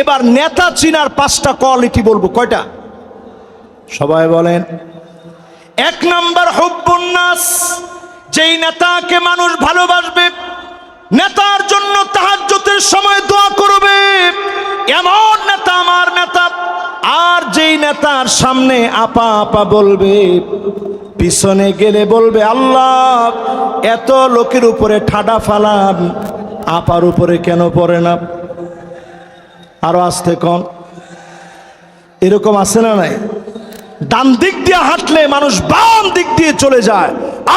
এবার নেতা চিনার পাঁচটা কোয়ালিটি বলব, কয়টা? সবাই বলেন। এক নাম্বার হব্বুন্নাস যেই নেতাকে মানুষ ভালোবাসবে, নেতার জন্য তাহাজ্জুদের সময় দোয়া করবে। এমন নেতা আমার নেতা, আর যেই নেতার সামনে আপা আপা বলবে, পিছনে গেলে বলবে, আল্লাহ, এত লোকের উপরে ঠাডা ফালাম আপার উপরে কেন পড়ে না? আরও আসতে কন? এরকম আছে না নাই? ডান দিক দিয়ে হাঁটলে মানুষ বাম দিক দিয়ে চলে যায়।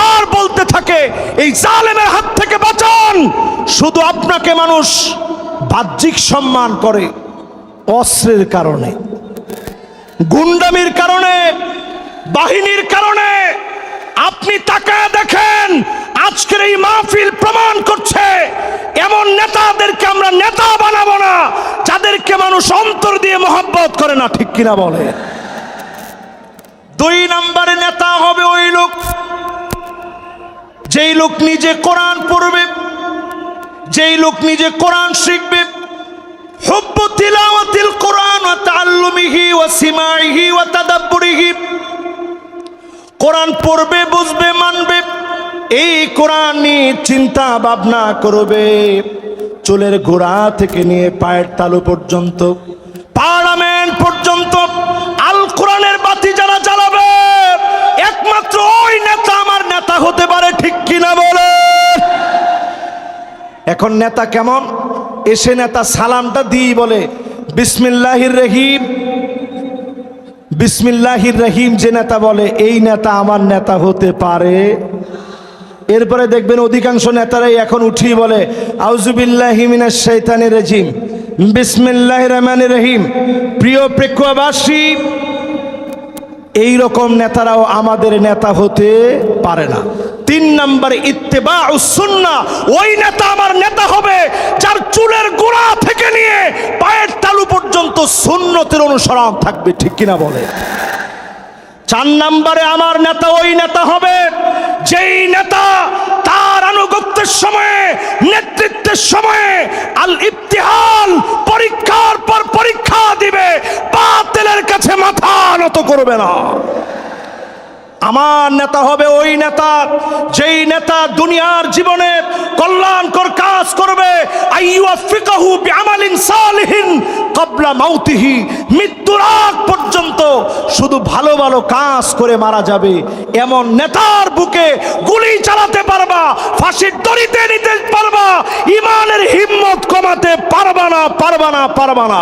আর বলতে থাকে, এই জালেমের হাত থেকে বাঁচান। শুধু আপনাকে মানুষ বাহ্যিক সম্মান করে, অস্ত্রের কারণে, গুন্ডামির কারণে, বাহিনীর কারণে। আপনি তাকায় দেখেন আজকের এই মাহফিল প্রমাণ করছে এমন নেতাদেরকে আমরা নেতা বানাবো না যাদেরকে মানুষ অন্তর দিয়ে মহব্বত করে না ঠিক কিনা বলে? দুই নম্বরে নেতা হবে ওই লোক। যেই লোক নিজে কোরআন পড়বে, যেই লোক নিজে কোরআন শিখবে কোরআন পড়বে, বুঝবে, মানবে, এই কোরআন নিয়ে চিন্তা ভাবনা করবে। চুলের গোড়া থেকে নিয়ে পায়ের তালু পর্যন্ত এখন নেতা কেমন? এসে নেতা সালামটা দিই বলে, বিসমিল্লাহির রহিম। বিসমিল্লাহির রহিম যে নেতা বলে, এই নেতা আমার নেতা হতে পারে। এরপরে দেখবেন অধিকাংশ নেতারাই এখন উঠিয়ে বলে আউজুবিল্লাহিমিনাস শৈতানের রেজিম। বিসমিল্লাহ রহমান রহিম। প্রিয় প্রেক্ষবাসী এই রকম নেতারাও আমাদের নেতা হতে পারে না। তিন নম্বর ইত্তেবা সুন্না, ওই নেতা আমার নেতা হবে যার চুলের গোড়া থেকে নিয়ে পায়ের তালু পর্যন্ত সুন্নতের অনুসরণ থাকবে, ঠিক কিনা বলে? চার নম্বরে আমার নেতা, ওই নেতা হবে যেই নেতা তার আনুগত্যের সময়ে, নেতৃত্বের সময়ে আল ইফতিহাল পরীক্ষার পর পরীক্ষা দিবে, বাতিলের কাছে মাথা নত করবে না। আমার নেতা হবে ওই নেতা, যেই নেতা দুনিয়ার জীবনে কল্যাণকর কাজ করবে। ক্বাবলা মাউতিহি। মৃত্যুর আগ পর্যন্ত শুধু ভালো ভালো কাজ করে মারা যাবে। এমন নেতার বুকে গুলি চালাতে পারবা, ফাঁসির দড়িতে নিতে পারবা, ইমানের হিম্মত কমাতে পারবা না পারবা না পারবা না।